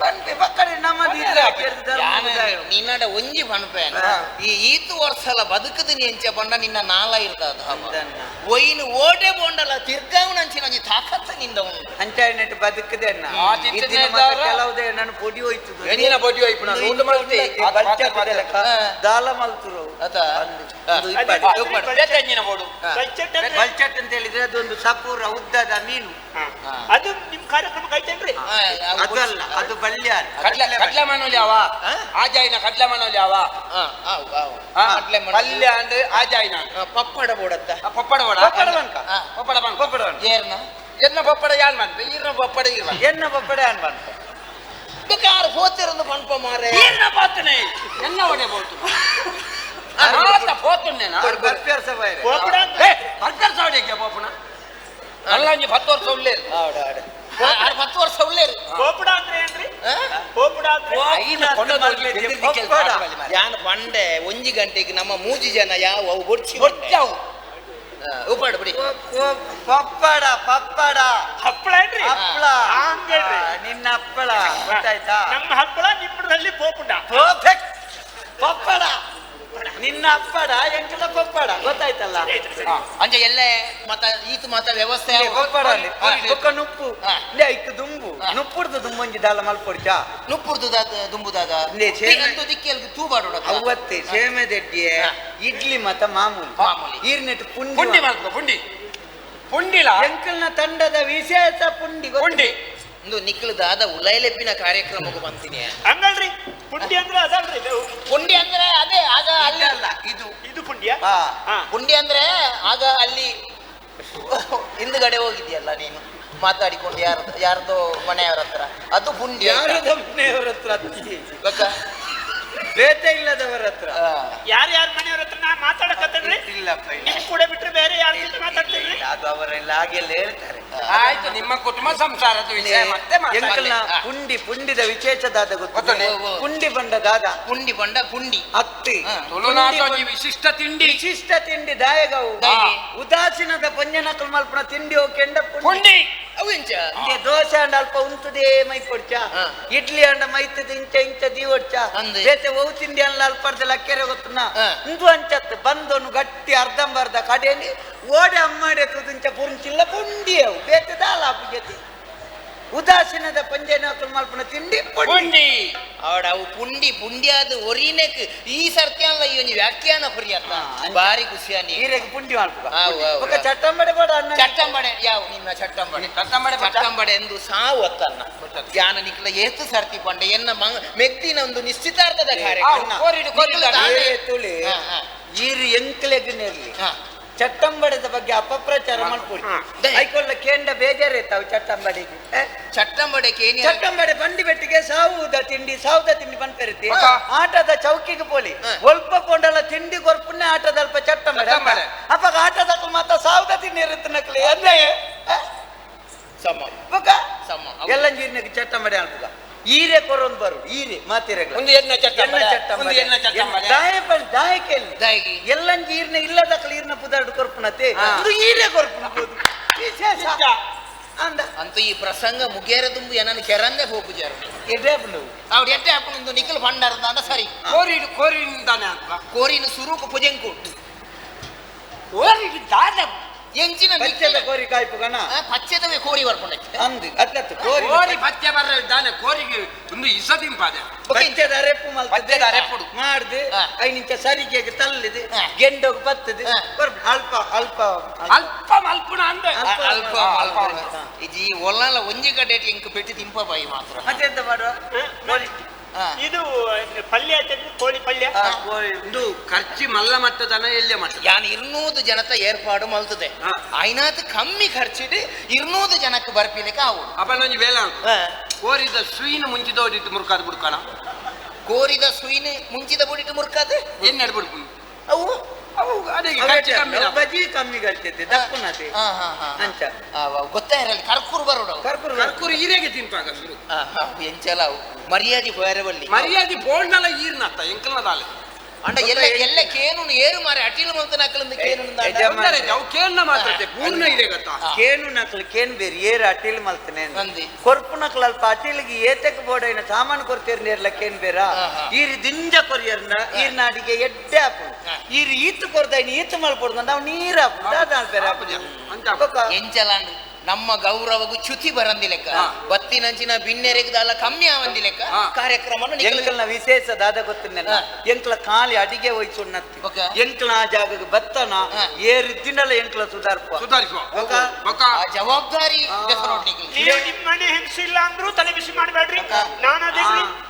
ಪನ್ಪೆ ಪಕ್ಕಡೆ ನಮ್ಮದು. ನಿನ್ನಡ ಒಂಜಿ ಪನ್ಪೇನ ಈ ಈತು ವರ್ಷಲ ಬದುಕುದು ಎಂಚ ಬಂಡ ನಿನ್ನ ನಾಲ ಇರ್ತದ. ಒಯ್ನು ಓಟೆ ಬೋಂಡಲ ತಿರ್ಗಾವನಂಚಿನ ಒಂಜಿ ತಾಕತ್ತ ನಿಂದ ಉಂಡು ಅಂಚಾಯ್ನಟ್ಟು ಬದುಕದೆ? ಕೆಲವುದೇ ನನ್ನ ಪೊಡಿ ಹೋಯ್ತು ಎಂಜಿನ ಪೊಡಿ ಹೋಯ್ಪು ನಾನು ಊಟ ಮಾಡ್ತಿ ದಾಲ ಮಲ್ತುರು. ಬಲ್ಚಟ್ ಅಂತ ಹೇಳಿದ್ರೆ ಅದೊಂದು ಸಪೂರ ಉದ್ದದ ಮೀನು. ಅದು ನಿಮ್ ಕಾರ್ಯಕ್ರಮ ಕೈತೇನ್ರಿ? ಅದು ಅಲ್ಲ ಅದು ಬಳ್ಳಿಯಾರ ಕಡ್ಲೆ ಕಡ್ಲೆ ಮಣ್ಣಲ್ಲಿ ಅವ ಆಜಾಯಿನ ಕಡ್ಲೆ ಮಣ್ಣಲ್ಲಿ ಅವ ಕಲ್ಯ ಅಂದ್ರೆ ಆಜಾಯಿನ ಪಪ್ಪಡ ಬೋಡತ್ತ ಆ ಪಪ್ಪಡ ವಡ ಪಪ್ಪಡ ಬನ್ಕ? ಹಾ. ಪಪ್ಪಡ ಬನ್ ಪಪ್ಪಡ ಬನ್ಕ? ಏರ್ನ ಎನ್ನ ಪಪ್ಪಡ ಯಾನ್ ಬಂತ ಈರ್ನ ಪಪ್ಪಡ ಇರ್ವ ಎನ್ನ ಪಪ್ಪಡೆ ಅನ್ಬಂತ ಬೇಕಾರು ಹೋತಿರಂದು ಪನ್ಪ ಮಾರೆ ಈರ್ನ ಪಾತನೆ ಎನ್ನ ಒಡೆ ಬೋತು ಮಾತ ಪೋತುನ್ನೇನ ಬರ್ಪಿಯರ್ ಸಭೆ ಗೋಪುರ ಅಂತ- ಏ ಬರ್ಕರ್ ಸಾವಡಿಗೆ ಪೋಪುನ ಅಲ್ಲ ಒಂಜಿ ಹತ್ತು ವರ್ಷ ಉಳ್ಳೇ ಆಡ ಆಡ ಆರು ಹತ್ತು ವರ್ಷ ಉಳ್ಳೇರು ಕೋಪುಡ ಅಂದ್ರೆ ಏನ್ರಿ? ಗೋಪುರ ಅಂದ್ರೆ ಐನ ಕೆಲ್ಸ ಮಾಡ್ಬಾರ್ದು ಮಾರ್ರೆ. ಯಾನ್ ಬಂಡೆ ಒಂಜಿ ಗಂಟೆಗೆ ನಮ್ಮ ಮೂಜಿ ಜನ ಯಾವ ಅವು ಬೊಡ್ಚಿ ಗೊತ್ತವು ಉಪಾಡು ಬಿಡಿ. ಪಪ್ಪಡ ಪಪ್ಪಡ. ಹಪ್ಪಳ ಏನ್ರಿ? ಹಪ್ಪಳ. ಹಂಗೇಳ್ರಿ ನಿನ್ನ ಹಪ್ಪಳ. ಗೊತ್ತಾಯ್ತಾ? ನಮ್ಮ ಹಪ್ಪಳ ನಿಮ್ಮದ್ರಲ್ಲಿ ಪೋಪುಂಡ ಪರ್ಫೆಕ್ಟ್ ಪಪ್ಪಡ. ನಿನ್ನ ಅಪ್ಪಡ ಎಂಕಲ ಪಪ್ಪಡ ಗೊತ್ತಾಯ್ತಲ್ಲ? ಅಂದ್ರೆ ಎಲ್ಲೇ ಮತ ಈತ ಮತ ವ್ಯವಸ್ಥೆ. ಬೊಕ್ಕ ನುಪ್ಪು. ಇಂದೆ ದುಂಬು. ನುಪ್ಪುರ್ದು ನುಪ್ಪುಡ್ದು ದುಂಬೊಂಜಿ ದಾಲ ಮಲ್ಪೊಡ್ಚ. ನುಪ್ಪುರ್ದು ದುಂಬುದಾದ ಲೇ, ಚೇನೆ- ಅಂತೂ ದಿಕ್ಕಿಯಲ್ಲಿ ತೂಬಾಡೋಡ ಅವತ್ತೆ ಸೇಮೆ ದೆಡ್ಡಿಯೆ ಇಡ್ಲಿ ಮತ ಮಾಮೂಲಿ. ಮಾಮೂಲಿ. ಈರ್ನೆಟ್ ಪುಂಡಿ ಪುಂಡಿ ಮಾಡ್ಕೊ ಪುಂಡಿ. ಪುಂಡಿಲ? ಎಂಕಲ್ನ ತಂಡದ ವಿಶೇಷ ಪುಂಡಿ? ಪುಂಡಿ. ಒಂದು ನಿಕ್ಕಲದಾದ ಉಲೈಲೆಪ್ಪಿನ ಕಾರ್ಯಕ್ರಮಕ್ಕೆ ಬಂತೀನಿ ಹಂಗಲ್ರಿ? ಪುಂಡಿ ಅಂದ್ರೆ ಅದಲ್ರಿ ಇದು. ಪುಂಡಿ ಅಂದ್ರೆ ಅದೇ ಆಗ ಅಲ್ಲಿ ಅಲ್ಲ ಇದು. ಇದು ಪುಂಡಿಯ ಹಾ. ಹಾ. ಪುಂಡಿ ಅಂದ್ರೆ ಆಗ ಅಲ್ಲಿ ಹಿಂದ್ಗಡೆ ಹೋಗಿದ್ಯಲ್ಲ ನೀನು ಮಾತಾಡಿಕೊಂಡು ಯಾರ ಯಾರ್ದೋ ಮನೆಯವರ ಹತ್ರ. ಅದು ಪುಂಡಿ ಯಾರು? ಮನೆಯವರ ಹತ್ರ. ಬೇತೆ ಇಲ್ಲದವರ ಹತ್ರ. ಯಾರ್ ಯಾರ ಮನೆಯವ್ರ ಹತ್ರ? ಮಾತಾಡಕತ್ತೇನ್ರಿ? ಇಲ್ಲಪ್ಪ ಇಲ್ಲ. ನಿಮ್ ಕೂಡ ಬಿಟ್ರೆ ಬೇರೆ ಯಾರ ಜೊತೆ ಮಾತಾಡ್ತೀರಿ? ಅದು ಅವರೆಲ್ಲ ಹಾಗೆಲ್ಲ ಹೇಳ್ತಾರೆ. ಆಯ್ತು ನಿಮ್ಮ ಕುಟುಂಬ ಸಂಸಾರದ ವಿಷಯ ಮತ್ತೆ ಎಂಕಲ್ನ ಮಾತಾಡ್ಲಿ. ಪುಂಡಿ ಪುಂಡಿದ ವಿಶೇಷದಾದ ಗೊತ್ತು? ಗೊತ್ತುಂಟು. ಪುಂಡಿ ಬಂಡ ದಾದ? ಪುಂಡಿ ಬಂಡ ಪುಂಡಿ. ಅತ್ತಿ. ಹಾ. ತುಳುನಾಡು ಒಂಜಿ ವಿಶಿಷ್ಟ ತಿಂಡಿ. ವಿಶಿಷ್ಟ ತಿಂಡಿ ದಾಯಗವು. ದಾಯಗೆ. ಉದಾಸೀನದ ಪಂಜನಕಲ್ ಮಲ್ಪನ ತಿಂಡಿ ಹೋಗಿ ಕೆಂಡ ಪುಂಡಿ. ಪುಂಡಿ. ಅವು ಎಂಚ? ಇಂದೆ ದೋಸೆ ಅಂಡ ಅಲ್ಪ ಉಂತುದೇ ಮೈ ಕೊಡ್ಚ ಹಾ. ಇಡ್ಲಿ ಅಂಡ ಮೈತದ ಇಂಚ ಇಂಚ ದೀವಡ್ಚ ಒಡ್ಚ. ಅಂದೆ. ಬೇತೆ ಓ ತಿಂಡಿ ಅಲ್ಲ ಅಲ್ಪರ್ದ ಲಕ್ಕೆರೆ ಗೊತ್ತುನ? ಹಾ. ಇಂದು ಅಂಚತ್ ಬಂದೊನು ಗಟ್ಟಿ ಅರ್ಧಂಬರ್ಧ ಕಡೆಯಲ್ಲಿ ಓಡೆ ಅಮ್ಮಡೆ ತುದಿಂಚ ಪುರುಂಚಿಲ್ಲ ಪುಂಡಿಯವು. ಬೇತೆ ದಾಲ ಜೊತೆ ಉದಾಸೀನದ ಪಂಜನ ಮಲ್ಪನ ತಿಂಡಿ ಪುಂಡಿ. ಅವಡ ಅವು ಪುಂಡಿ ಪುಂಡಿ ಅದು ಒರಿನೆಕ್ ಈ ಸರ್ತಿ ಅಲ್ಲ ಈ ಒಂದು ವ್ಯಾಖ್ಯಾನ ಪುರಿ ಹಾ, ಅಂಚೆ. ಬಾರಿ ಖುಷಿಯಾನಿ ಹೀರೆಗೆ ಪುಂಡಿ ಮಾಡ್ಬೇಕು ಚಟ್ಟಂಬಡೆ ಬೇಡ ಅನ್ನ. ಚಟ್ಟಂಬಡೆ ಯಾವ ನಿನ್ನ ಚಟ್ಟಂಬಡೆ? ಚಟ್ಟಂಬಡೆ? ಚಟ್ಟಂಬಡೆ ಎಂದು ಸಾವು ಒತ್ತನ್ನ ಧ್ಯಾನ ನಿಕ್ಲ ಏತು ಸರ್ತಿ ಪಂಡೆ ಎನ್ನ ಮೆಕ್ತಿನ ಒಂದು ನಿಶ್ಚಿತಾರ್ಥದ ಕಾರ್ಯ ತುಳಿ. ಈರು ಎಂಕ್ಲೆಗ್ನೆರ್ಲಿ. ಚಟ್ಟಂಬಡದ ಬಗ್ಗೆ ಅಪಪ್ರಚಾರ ಮಾಡ್ಕೊಡಿ. ಐಕೊಲ್ಲ ಕೇಂದ್ರ ಬೇಜಾರಿರ್ತಾವ ಚಟ್ಟಂಬಡಿಗೆ ಚಟ್ಟಂಬಡಕ್ಕೆ ಚಟ್ಟಂಬಡೆ ಬಂಡಿ ಬೆಟ್ಟಿಗೆ ಸಾವುದ ತಿಂಡಿ ಸಾವುದ ತಿಂಡಿ ಬಂದ್ಕರಿತಿ ಹಾ. ಆಟದ ಚೌಕಿಗೆ ಪೋಲಿ. ಒಲ್ಪ ಕೊಂಡಲ ತಿಂಡಿ ಕೊರ್ಪುನ್ನೆ ಆಟದ ಅಲ್ಪ ಚಟ್ಟಂಬಡೆ ಚಟ್ಟಂಬಡೆ. ಅಪ್ಪ ಆಟದ ಮಾತ ಸಾವುದ ತಿಂಡಿ ಇರುತ್ತೆ ನಕ್ಲಿ. ಅಂದ್ರೆ? ಸಮ. ಸಮ. ಎಲ್ಲ ಜೀರ್ಣಕ್ಕೆ ಚಟ್ಟಂಬಡೆ ಅನ್ಪುಗ ಈರೆ ಕೊರೊಂದು ಬರು ಈರೆ ಮಾತಿರೆಗಳ. ಒಂದು ಎಣ್ಣೆ ಚಟ್ಟ ಒಂದು ಎಣ್ಣೆ ಚಟ್ಟಂಬಡೆ ದಾಯ ದಾಯಿಗೆ. ಎಲ್ಲಂಜಿ ಈರ್ನ ಇಲ್ಲದ ಈರ್ನ ಪುದಾರ್ಡು ಕೊರ್ಪುನತೆ ಹಾ. ಇದು ಈರೆ ಕೊರ್ಪುನಬಹುದು ವಿಶೇಷ ಅಂದ. ಅಂತ ಈ ಪ್ರಸಂಗ ಮುಗೇರ ತುಂಬು ಏನನ್ನು ಕೆರಂದೆ ಹೋಗುಜಾರು ಎಡೆ ಬಂದು ಅವ್ರು ಹಾಕೊಂಡು ನಿಖಲ್ ಭಂಡಾರದ ಅಂದ ಸರಿ. ಕೋರಿಡು ಕೋರಿನಿಂದಾನೆ ಅಂತ ಕೋರಿನ ಸುರೂಪ ಪುಜಂಕು ಕೋರಿಡು ದಾದ ಎಂಚಿನ ಪಚ್ಚದ ನಿಖಿಲ- ಕೋರಿ ಕಾಯ್ಪುಗನ ಆ, ಪಚ್ಚೆದವೇ ಕೋರಿ ಬರ್ಕೊಂಡೈತೆ ಅಂದು ಅತ್ಲತ್ತು ಕೋರಿ ಕೋರಿ ಪಚ್ಚೆ ಬರ್ರ ಇದ್ದಾನೆ ಕೋರಿಗೆ ಒಂದು ಇಸದಿಂಪಾದೆ ಪಚ್ಚದ ಅರೆಪ್ಪು ಮಲ್ತದೆ ಪಚ್ಚದ ಅರೆಪ್ಪುಡು. ಮಾಡ್ದು ಹಾ. ಐನಿಂಚ ಸರಿಗೆ ತಲ್ಲಿದು ಹಾ. ಗೆಂಡೋಗ್ ಬತ್ತದು ಹಾ. ಕೊರ್ಪು. ಅಲ್ಪ ಅಲ್ಪ ಅಲ್ಪ ಮಲ್ಪುಣ ಅಂದೆ ಅಲ್ಪ. ಅಲ್ಪ ಅಲ್ಪ. ಅಲ್ಪ ಇಜಿ ಒಲ್ಲಲ್ಲ ಒಂಜಿ ಕಡೆ ಇಂಕ ಪೆಟ್ಟಿ ತಿಂಪ ಬಾಯಿ ಮಾತ್ರ ಮತ್ತೆ ಎಂತ ಮಾಡುವ ಕೋರಿ ಹಾ. ಇದು ಪಲ್ಯ ಐತೇನ್ರಿ ಕೋಳಿ ಪಲ್ಯ. ಆ, ಒಂದು ಖರ್ಚು ಮಲ್ಲ ಮಟ್ಟದನ ಎಲ್ಲೆ ಮಟ್ಟ ಯಾನ್ ಇರ್ನೂದು ಜನತ ಏರ್ಪಾಡು ಮಲ್ತದೆ. ಐನಾತ್ ಕಮ್ಮಿ ಖರ್ಚಿಡು ಇರ್ನೂದು ಜನಕ್ಕೆ ಬರ್ಪಿಲಿಕ್ಕೆ ಅವು ಅಪ್ಪನೊಂಜಿ ಬೇಲ ಉಂಟು ಕೋರಿದ ಸುಯಿನ ಮುಂಚಿದೋಡಿಟ್ಟು ಮುರುಕಾದ ಬಿಡ್ಕಣ. ಕೋರಿದ ಸುಯಿನ ಮುಂಚಿದ ಬುಡಿಟ್ಟು ಮುರ್ಕಾದೆ? ಏನ್ ಬಿಡ್ಕೊಂಡು ಅವು ಅವು ಅದಕ್ಕೆ ಅವೇ ಖರ್ಚು ಕಮ್ಮಿ ನಾವು. ಬಜಿ ಕಮ್ಮಿ ಕಲ್ತಿದ್ದೆ ದಪ್ಪನತೆ ಹಾ ಹಾ ಹಾ ಅಂಚ. ಗೊತ್ತಾ ಇರಲಿ ಕರ್ಕೂರು ಬರೋಡು ಅವು. ಕರ್ಪೂರ ಕರ್ಕೂರು ಈರೆಗೆ ತಿನ್ಪಾಗ ಶುರು. ಆ, ಆ, ಎಂಚಲ ಅವು. ಮರ್ಯಾದೆ ಬೇರೆ ಬಲ್ಲಿ ಮರ್ಯಾದೆ ಬೋಂಡಲ ಈರ್ನತ್ತ ಎಂಕಲ್ನ ದಾಲೆ. ಅಂಡ ಎಲ್ಲ ಎಲ್ಲ ಕೇನು ಏರು ಮಾರೆ ಅಟಿಲ್ ಮಂತ ನಕಲಿಂದ ಕೇನು ಯಜಮಾನ. ಅವು ಕೇಳ್ನ ಮಾತಾಡ್ತೆ ಪೂರ್ಣ ಇದೆ ಗೊತ್ತಾ ಕೇನು ನಕ್ಲು ಕೇನ್ ಬೇರೆ ಏರು ಅಟಿಲ್ ಮಲ್ತನೆ ಅಂದಿ. ಕೊರ್ಪು ನಕ್ಲು ಅಲ್ಪ ಅಟಿಲ್ಗೆ ಏತಕ್ ಬೋಡೈನ ಸಾಮಾನು ಕೊಡ್ತೀರಿ ನೇರ್ಲ ಕೇನ್ ಬೇರ ಹಾ, ಹಾ. ಈರ್ ದಿಂಜ ಕೊರಿಯರ್ನ ಈರ್ ನಾಡಿಗೆ ಎಡ್ಡೆ ಹಾಪು ಹಾ. ಈರ್ ಈತ್ ಕೊರ್ದಾಯ್ನ ಈತ್ ಮಲ್ಪೊಡ್ದು ನಾವು ನೀರ್ ಹಾಪು ದಾದಾಳ್ ಬೇರೆ ಹಾಪು ಅಂತ ಬೊಕ್ಕ ಎಂಚಲಾಂಡ್ ನಮ್ಮ ಗೌರವಗೂ ಚ್ಯುತಿ ಬರಂದಿ ಲೆಕ್ಕ. ಬತ್ತಿನಂಚಿನ ಬಿನ್ನೆರೆಗದಲ್ಲ ಕಮ್ಮಿ ಆವಂದಿ ಲೆಕ್ಕ. ಹಾ. ಕಾರ್ಯಕ್ರಮ ವಿಶೇಷ ದಾದ ಗೊತ್ತಿನ. ಎಂಕ್ಲ ಖಾಲಿ ಅಡಿಗೆ ಹೋಯ್ತು. ಎಂಕ್ಲ ಆ ಜಾಗಕ್ಕೆ ಬತ್ತನ. ಏರಿದ್ದಿನಲ್ಲ ಎಂಕ್ಲ ಸುಧಾರ್ಪ ಸುಧಾರಿಸುವ ಜವಾಬ್ದಾರಿ ಮನೆ ಹೆಂಗಸಿಲ್ಲ ಅಂದ್ರೂ ತಲೆ ಬಿಸಿ ಮಾಡಬೇಡ್ರಿ. ನಾನು